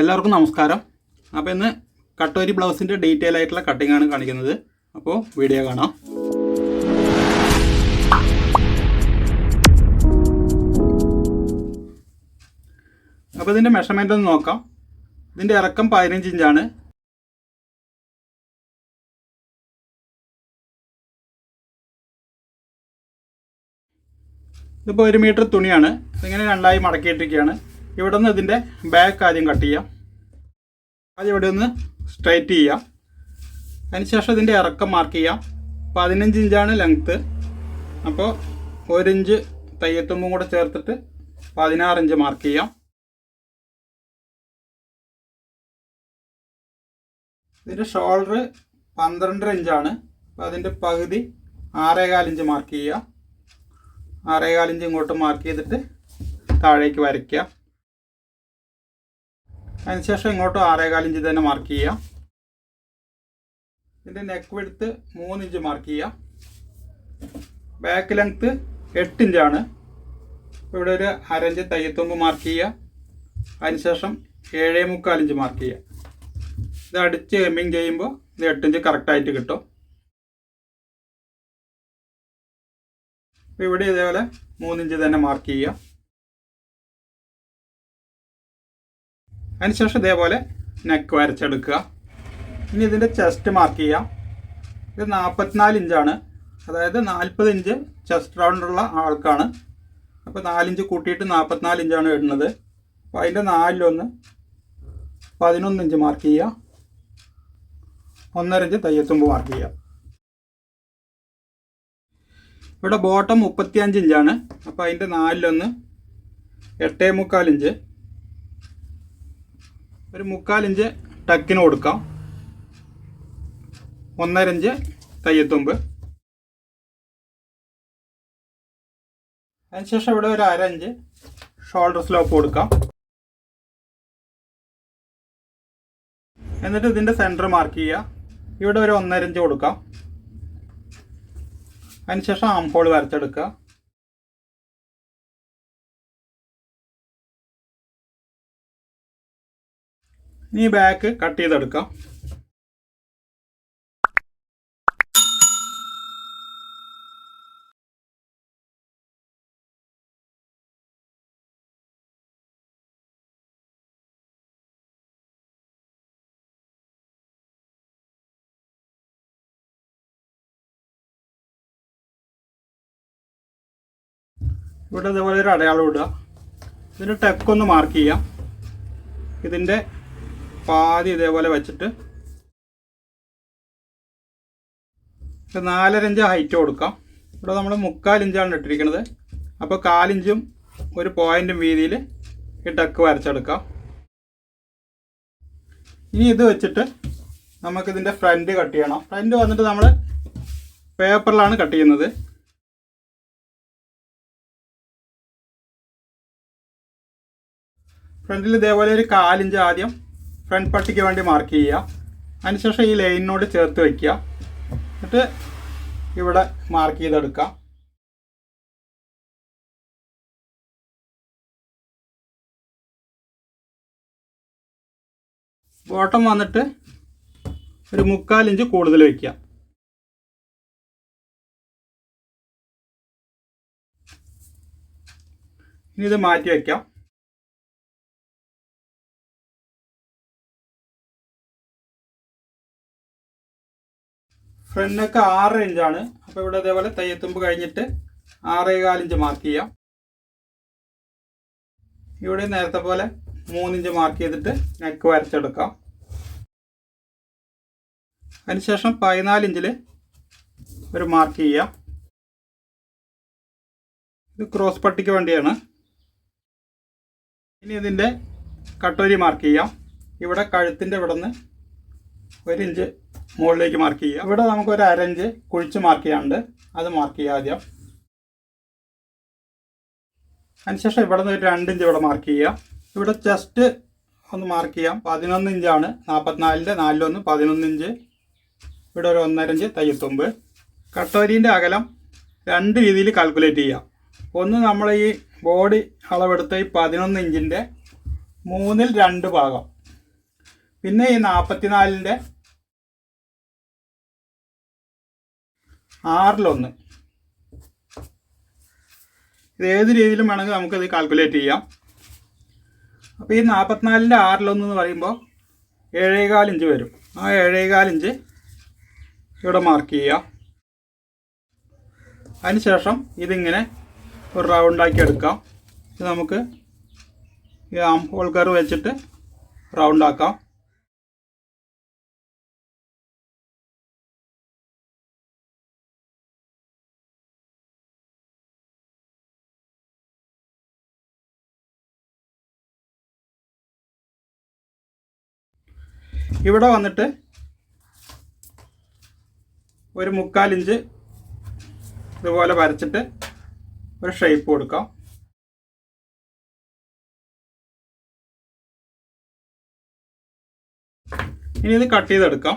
എല്ലാവർക്കും നമസ്കാരം. അപ്പോൾ ഇന്ന് കട്ടോരി ബ്ലൗസിന്റെ ഡീറ്റെയിൽ ആയിട്ടുള്ള കട്ടിംഗ് ആണ് കാണിക്കുന്നത്. അപ്പോൾ വീഡിയോ കാണാം. അപ്പോൾ ഇതിന്റെ മെഷർമെന്റ് ഒന്ന് നോക്കാം. ഇതിന്റെ ഇറക്കം പതിനഞ്ച് ഇഞ്ചാണ് ഇതിപ്പോൾ ഒരു മീറ്റർ തുണിയാണ്. ഇതിങ്ങനെ രണ്ടായി മടക്കിയിട്ടിരിക്കുകയാണ്. ഇവിടെ നിന്ന് ഇതിന്റെ ബാക്ക് ആദ്യം കട്ട് ചെയ്യാം. ആദ്യം ഇവിടെ നിന്ന് സ്ട്രൈറ്റ് ചെയ്യാം. അതിനുശേഷം ഇതിന്റെ ഇറക്കം മാർക്ക് ചെയ്യാം. പതിനഞ്ച് ഇഞ്ചാണ് ലെങ്ത്ത് അപ്പോൾ ഒരിഞ്ച് തയ്യത്തുമ്പും കൂടെ ചേർത്തിട്ട് പതിനാറ് ഇഞ്ച് മാർക്ക് ചെയ്യാം. ഇതിന്റെ ഷോൾഡർ പന്ത്രണ്ടര ഇഞ്ചാണ് അപ്പോൾ അതിന്റെ പകുതി ആറേകാലിഞ്ച് മാർക്ക് ചെയ്യുക ആറേകാലിഞ്ച് ഇങ്ങോട്ട് മാർക്ക് ചെയ്തിട്ട് താഴേക്ക് വരയ്ക്കുക അതിനുശേഷം ഇങ്ങോട്ട് ആറേകാൽ ഇഞ്ച് തന്നെ മാർക്ക് ചെയ്യാം ഇതിന്റെ നെക്ക് വെടുത്ത് മൂന്നിഞ്ച് മാർക്ക് ചെയ്യാം ബാക്ക് ലെങ്ത്ത് എട്ടിഞ്ചാണ് ഇവിടെ ഒരു അരഞ്ച് തയ്യത്തുമ്പ് മാർക്ക് ചെയ്യുക. അതിനുശേഷം ഏഴേ മുക്കാലിഞ്ച് മാർക്ക് ചെയ്യുക. ഇത് അടിച്ച് എമ്മിങ് ചെയ്യുമ്പോൾ ഇത് എട്ടിഞ്ച് കറക്റ്റായിട്ട് കിട്ടും. ഇവിടെ ഇതേപോലെ മൂന്നിഞ്ച് തന്നെ മാർക്ക് ചെയ്യുക. അതിനുശേഷം ഇതേപോലെ നെക്ക് വരച്ചെടുക്കുക. ഇനി ഇതിന്റെ ചെസ്റ്റ് മാർക്ക് ചെയ്യാം ഇത് നാൽപ്പത്തിനാല് ഇഞ്ചാണ്. അതായത് നാൽപ്പത് ഇഞ്ച് ചെസ്റ്റ് റൗണ്ടുള്ള ആൾക്കാണ്. അപ്പോൾ നാലിഞ്ച് കൂട്ടിയിട്ട് നാൽപ്പത്തിനാല് ഇഞ്ചാണ് ഇടുന്നത്. അപ്പോൾ അതിന്റെ നാലിലൊന്ന് പതിനൊന്ന് ഇഞ്ച് മാർക്ക് ചെയ്യുക. ഒന്നര ഇഞ്ച് തയ്യത്തുമ്പ് മാർക്ക് ചെയ്യുക. ഇവിടെ ബോട്ടം മുപ്പത്തിയഞ്ച് ഇഞ്ചാണ്. അപ്പോൾ അതിന്റെ നാലിലൊന്ന് എട്ടേ മുക്കാൽ ഇഞ്ച്. ഒരു മുക്കാൽ ഇഞ്ച് ടക്കിന് കൊടുക്കാം. ഒന്നര ഇഞ്ച് തയ്യത്തുമ്പ്. അതിനുശേഷം ഇവിടെ ഒരു അര ഇഞ്ച് ഷോൾഡർ സ്ലോപ്പ് കൊടുക്കാം. എന്നിട്ട് ഇതിന്റെ സെന്റർ മാർക്ക് ചെയ്യുക. ഇവിടെ ഒരു ഒന്നര ഇഞ്ച് കൊടുക്കാം. അതിനുശേഷം ആം ഹോൾ വരച്ചെടുക്കുക. ഇനി ബാക്ക് കട്ട് ചെയ്തെടുക്കാം. ഇവിടെ ഇതേപോലെ ഒരു അടയാളം ഇടുക. ഇതിന് ടെക്കൊന്ന് മാർക്ക് ചെയ്യാം. ഇതിന്റെ പാതി ഇതേപോലെ വെച്ചിട്ട് നാലരഞ്ച് ഹൈറ്റ് കൊടുക്കാം. ഇവിടെ നമ്മൾ മുക്കാൽ ഇഞ്ചാണ് ഇട്ടിരിക്കുന്നത്. അപ്പോൾ കാലിഞ്ചും ഒരു പോയിന്റും വീതിയിൽ ഈ ടക്ക് വരച്ചെടുക്കാം. ഇനി ഇത് വെച്ചിട്ട് നമുക്കിതിന്റെ ഫ്രണ്ട് കട്ട് ചെയ്യണം. ഫ്രണ്ട് വന്നിട്ട് നമ്മൾ പേപ്പറിലാണ് കട്ട് ചെയ്യുന്നത്. ഫ്രണ്ടിൽ ഇതേപോലെ ഒരു കാലിഞ്ച് ആദ്യം ഫ്രണ്ട് പട്ടിക്ക് വേണ്ടി മാർക്ക് ചെയ്യുക. അതിനുശേഷം ഈ ലൈനിനോട് ചേർത്ത് വയ്ക്കുക. എന്നിട്ട് ഇവിടെ മാർക്ക് ചെയ്തെടുക്കാം ബോട്ടം വന്നിട്ട് ഒരു മുക്കാൽ ഇഞ്ച് കൂടുതൽ വയ്ക്കുക. ഇനി ഇത് മാറ്റി വയ്ക്കാം. ഫ്രണ്ടൊക്കെ ആറ് ഇഞ്ചാണ് അപ്പോൾ ഇവിടെ ഇതേപോലെ തയ്യത്തുമ്പ് കഴിഞ്ഞിട്ട് ആറേകാൽ ഇഞ്ച് മാർക്ക് ചെയ്യാം. ഇവിടെ നേരത്തെ പോലെ മൂന്നിഞ്ച് മാർക്ക് ചെയ്തിട്ട് നെക്ക് വരച്ചെടുക്കാം. അതിനുശേഷം പതിനാലിഞ്ചിൽ ഒരു മാർക്ക് ചെയ്യാം. ഇത് ക്രോസ് പട്ടിക്ക് വേണ്ടിയാണ്. ഇനി ഇതിന്റെ കട്ടോരി മാർക്ക് ചെയ്യാം. ഇവിടെ കഴുത്തിന്റെ ഇവിടെ നിന്ന് ഒരു ഇഞ്ച് മുകളിലേക്ക് മാർക്ക് ചെയ്യുക. ഇവിടെ നമുക്ക് ഒരു അരഞ്ച് കുഴിച്ച് മാർക്ക് ചെയ്യാണ്ട് അത് മാർക്ക് ചെയ്യുക ആദ്യം. അതിനുശേഷം ഇവിടെ നിന്ന് ഒരു രണ്ടിഞ്ച് ഇവിടെ മാർക്ക് ചെയ്യുക. ഇവിടെ ചെസ്റ്റ് ഒന്ന് മാർക്ക് ചെയ്യാം. പതിനൊന്ന് ഇഞ്ചാണ് നാൽപ്പത്തിനാലിന്റെ നാലിലൊന്ന് പതിനൊന്ന് ഇഞ്ച് ഇവിടെ ഒരു ഒന്നരഞ്ച് തയ്യത്തുമ്പ്. കട്ടോരീന്റെ അകലം രണ്ട് രീതിയിൽ കാൽക്കുലേറ്റ് ചെയ്യാം. ഒന്ന് നമ്മൾ ഈ ബോഡി അളവെടുത്ത ഈ പതിനൊന്ന് ഇഞ്ചിന്റെ മൂന്നിൽ രണ്ട് ഭാഗം. പിന്നെ ഈ നാൽപ്പത്തിനാലിന്റെ ആറിലൊന്ന്. ഇത് ഏത് രീതിയിലും വേണമെങ്കിൽ നമുക്കിത് കാൽക്കുലേറ്റ് ചെയ്യാം. അപ്പോൾ ഈ നാൽപ്പത്തിനാലിന്റെ ആറിലൊന്ന് എന്ന് പറയുമ്പോൾ ഏഴേകാൽ ഇഞ്ച് വരും. ആ ഏഴേകാൽ ഇഞ്ച് ഇവിടെ മാർക്ക് ചെയ്യുക. അതിനുശേഷം ഇതിങ്ങനെ ഒരു റൗണ്ടാക്കി എടുക്കാം. ഇത് നമുക്ക് ഈ ആം ഹോൾ വെച്ചിട്ട് റൗണ്ടാക്കാം ഇവിടെ വന്നിട്ട് ഒരു മുക്കാൽ ഇഞ്ച് ഇതുപോലെ വരച്ചിട്ട് ഒരു ഷേപ്പ് കൊടുക്കാം. ഇനി ഇത് കട്ട് ചെയ്തെടുക്കാം.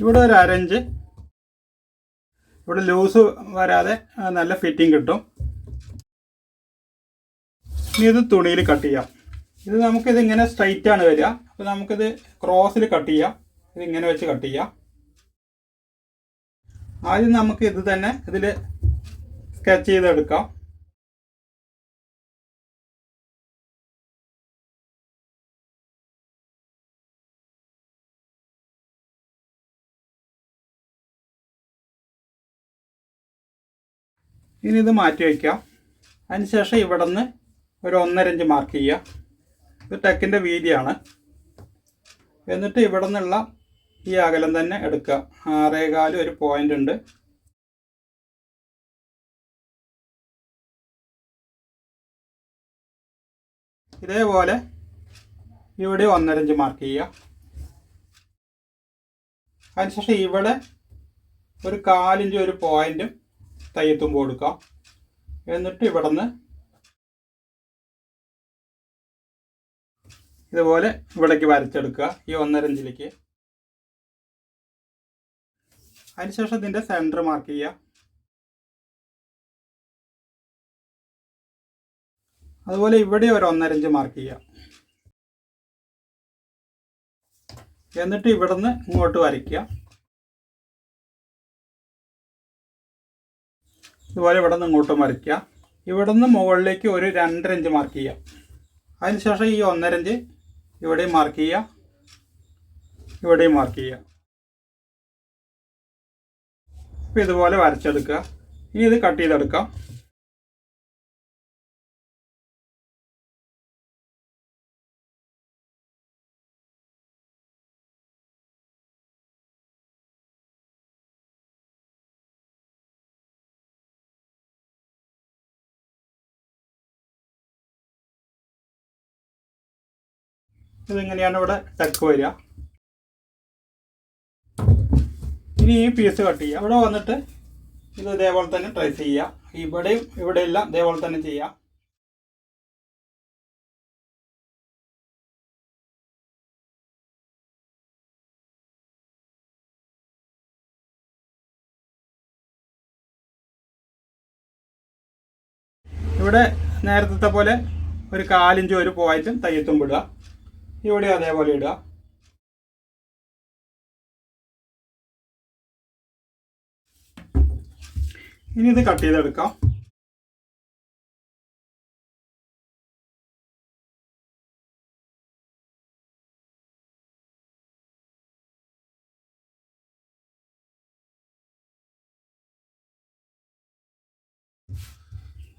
ഇവിടെ ഒരു അരഞ്ച്. ഇവിടെ ലൂസ് വരാതെ നല്ല ഫിറ്റിംഗ് കിട്ടും. ഇനി ഇത് തുണിയിൽ കട്ട് ചെയ്യാം. ഇത് നമുക്കിത് ഇങ്ങനെ സ്ട്രൈറ്റ് ആണ് വരിക. അപ്പോൾ നമുക്കിത് ക്രോസിൽ കട്ട് ചെയ്യാം. ഇത് ഇങ്ങനെ വെച്ച് കട്ട് ചെയ്യാം. ആദ്യം നമുക്ക് ഇത് തന്നെ ഇതിൽ സ്കെച്ച് ചെയ്തെടുക്കാം. ഇനി ഇത് മാറ്റി വയ്ക്കാം. അതിനുശേഷം ഇവിടെ നിന്ന് ഒരു ഒന്നര ഇഞ്ച് മാർക്ക് ചെയ്യുക. ഇത് ടെക്കിന്റെ വീതിയാണ്. എന്നിട്ട് ഇവിടെ നിന്നുള്ള ഈ അകലം തന്നെ എടുക്കുക. ആറേകാൽ ഒരു പോയിന്റ് ഉണ്ട്. ഇതേപോലെ ഇവിടെ ഒന്നര ഇഞ്ച് മാർക്ക് ചെയ്യുക. അതിനുശേഷം ഇവിടെ ഒരു കാലിന്റെ ഒരു പോയിന്റും തയ്യത്തുമ്പോൾ കൊടുക്കാം. എന്നിട്ട് ഇവിടെ നിന്ന് ഇതുപോലെ ഇവിടേക്ക് വരച്ചെടുക്കുക ഈ ഒന്നര ഇഞ്ചിലേക്ക്. അതിനുശേഷം ഇതിന്റെ സെന്റർ മാർക്ക് ചെയ്യുക. അതുപോലെ ഇവിടെ ഒരു ഒന്നര ഇഞ്ച് മാർക്ക് ചെയ്യുക. എന്നിട്ട് ഇവിടുന്ന് ഇങ്ങോട്ട് വരയ്ക്കുക. ഇതുപോലെ ഇവിടെ നിന്ന് ഇങ്ങോട്ട് മറിക്കുക. ഇവിടെ നിന്ന് മുകളിലേക്ക് ഒരു രണ്ടര ഇഞ്ച് മാർക്ക് ചെയ്യുക. അതിനുശേഷം ഈ ഒന്നര ഇഞ്ച് ഇവിടെയും മാർക്ക് ചെയ്യുക. ഇവിടെയും മാർക്ക് ചെയ്യുക. അപ്പോൾ ഇതുപോലെ വരച്ചെടുക്കുക. ഇനി ഇത് കട്ട് ചെയ്തെടുക്കാം. ഇതിങ്ങനെയാണ് ഇവിടെ ടക്ക് വരിക? ഇനി ഈ പീസ് കട്ട് ചെയ്യുക. ഇവിടെ വന്നിട്ട് ഇത് ഇതേപോലെ തന്നെ ട്രേസ് ചെയ്യുക. ഇവിടെയും ഇവിടെയെല്ലാം ഇതേപോലെ തന്നെ ചെയ്യുക. ഇവിടെ നേരത്തെ പോലെ ഒരു കാലിഞ്ചും ഒരു പോയിന്റും തയ്യത്തും വിടുക ഇവിടെ അതേപോലെ ഇടുക. ഇനി ഇത് കട്ട് ചെയ്തെടുക്കാം.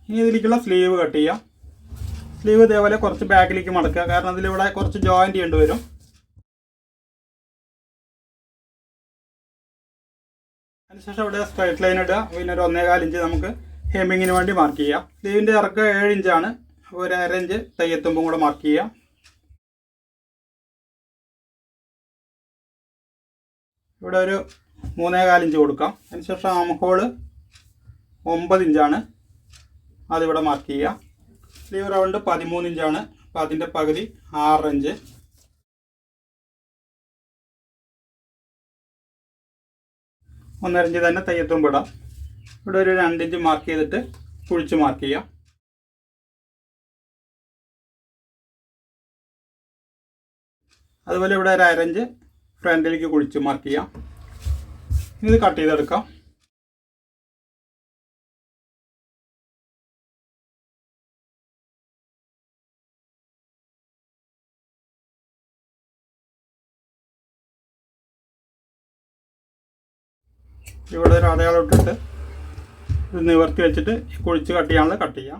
ഇനി ഇതിലേക്കുള്ള സ്ലീവ് കട്ട് ചെയ്യാം. സ്ലീവ് ഇതേപോലെ കുറച്ച് ബാക്കിലേക്ക് മടക്കുക. കാരണം അതിലിവിടെ കുറച്ച് ജോയിന്റ് ചെയ്യേണ്ടി വരും. അതിനുശേഷം ഇവിടെ സ്ട്രൈറ്റ് ലൈൻ ഇടുക. പിന്നെ ഒരു ഒന്നേകാൽ ഇഞ്ച് നമുക്ക് ഹെമ്മിങ്ങിന് വേണ്ടി മാർക്ക് ചെയ്യാം. സ്ലീവിന്റെ ഇറക്കം ഏഴ് ഇഞ്ചാണ് ഒരു അര ഇഞ്ച് തയ്യെത്തുമ്പും കൂടെ മാർക്ക് ചെയ്യാം. ഇവിടെ ഒരു മൂന്നേകാൽ ഇഞ്ച് കൊടുക്കാം. അതിനുശേഷം ആം ഹോൾ ഒമ്പത് ഇഞ്ചാണ് അതിവിടെ മാർക്ക് ചെയ്യുക സ്ലീവ് റൗണ്ട് പതിമൂന്ന് ഇഞ്ചാണ്. അപ്പോൾ അതിന്റെ പകുതി ആറ് ഇഞ്ച്. ഒന്നര ഇഞ്ച് തന്നെ തയ്യത്തും പെടാം ഇവിടെ ഒരു രണ്ട് ഇഞ്ച് മാർക്ക് ചെയ്തിട്ട് കുഴിച്ച് മാർക്ക് ചെയ്യാം. അതുപോലെ ഇവിടെ ഒരു അരഞ്ച് ഫ്രണ്ടിലേക്ക് കുഴിച്ച് മാർക്ക് ചെയ്യാം. ഇത് കട്ട് ചെയ്തെടുക്കാം. ഇവിടെ ഒരു അടയാളം ഇട്ടിട്ട് നിവർത്തി വെച്ചിട്ട് കുഴിച്ച് കട്ട് ചെയ്യാനുള്ളത് കട്ട് ചെയ്യാം.